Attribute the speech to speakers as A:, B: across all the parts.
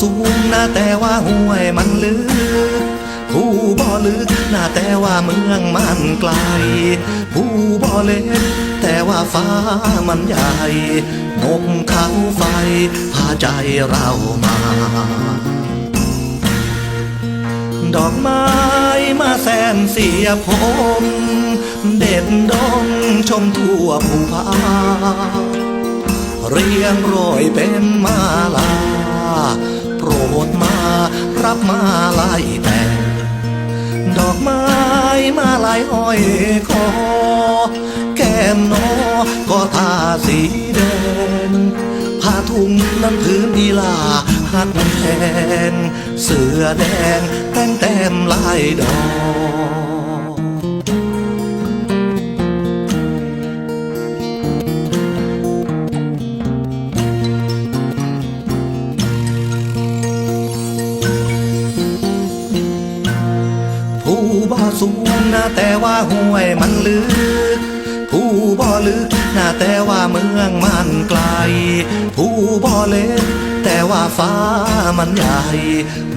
A: สูงนะแต่ว่าห้วยมันลึก ผู้บ่ลึกนะแต่ว่าเมืองมันไกล ผู้บ่เล็กแต่ว่าฟ้ามันใหญ่นกเขาไฟพาใจเรามา ดอกไม้มาแสนเสียผม เด่นดงชมทั่วภูผาเรียงโรยเป็นมาลา ดมา รับมาลายแต่งดอกไม้มาลายอ้อยคอ แก้มนอก็ทาสีแดงผ้าทุ่งนั้นพื้นดีลาหัดแทนเสือแดงแต่งแต้มลายดอก ผู้บ่สูงนะแต่ว่าห้วยมันลึก ผู้บ่ลึกนะแต่ว่าเมืองมันไกล ผู้บ่เล็กแต่ว่าฟ้ามันใหญ่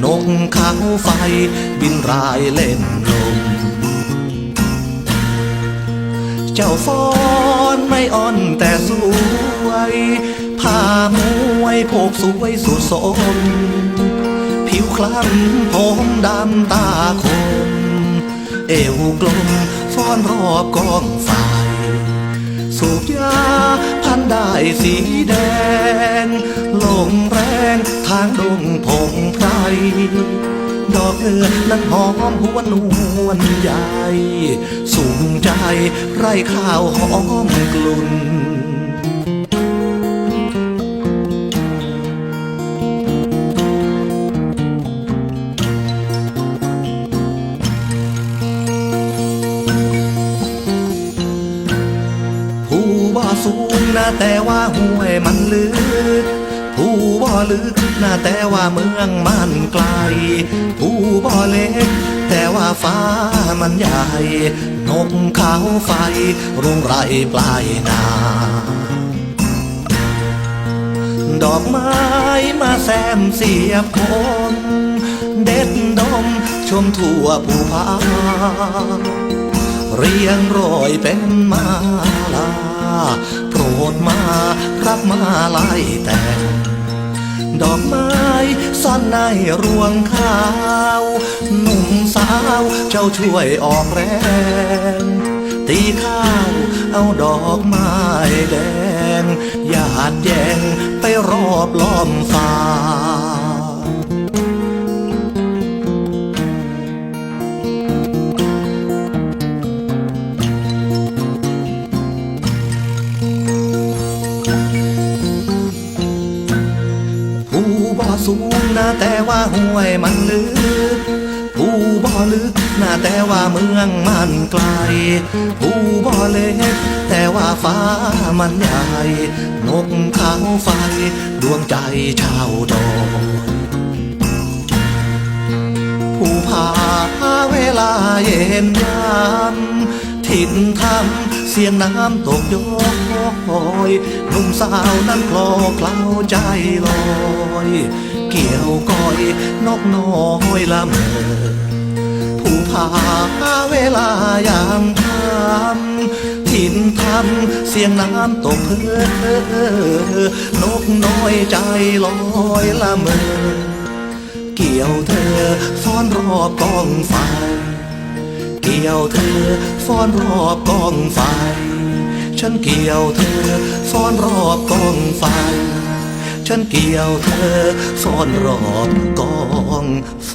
A: นกเขาไฟบินรายเล่นลม เจ้าฟ้อนไม่อ่อนแต่สวยผ้ามวยโพกสวยสุดสมผิวคล้ำผมดำตาคม เอวกลมฟ้อนรอบกองไฟสูบยาพันได้สีแดง ลมแรงทางดงพงไพรดอกเอือนนั้นหอมหวนนวลใหญ่ สูงใจไร่ข้าวหอมกลุ่น อสูงนะแต่ว่าห้วยมันลึก ผู้บ่ลึกนะแต่ว่าเมืองมันไกล ผู้บ่เล็ก แต่ว่าฟ้ามันใหญ่นกเขาไฟ รุงไรปลายนาดอกไม้มาแซมเสียบคน เด็ดดมชมทั่วภูผา เรียงรอยเป็นมาลา โปรดมารับมาลายแต่งดอกไม้ซ่อนในรวงข้าว หนุ่มสาวเจ้าช่วยออกแรง ตีข้าวเอาดอกไม้แดงหยาดแยงไปรอบล้อมฟ้า สูงนะแต่ว่าห้วยมันลึกผู้บ่ลึกนะแต่ว่าเมืองมันไกล ผู้บ่เล็กแต่ว่าฟ้ามันใหญ่นกเขาไฟ ดวงใจชาวดอยผู้พาเวลาเย็นยามถิ่นทำ สียงน้ำตกย้อยหนุ่มสาวนั้นคลอเคล้าใจลอย เกี่ยวก้อยนกน้อยละเมอผู้พาเวลายามทำถิ่นทำเสียงน้ำตกเพื่อนกน้อยใจลอยละเมอเกี่ยวเธอฟ้อนรอบกองไฟ เกี่ยวเธอฟ้อนรอบกองไฟ ฉันเกี่ยวเธอฟ้อนรอบกองไฟ ฉันเกี่ยวเธอฟ้อนรอบกองไฟ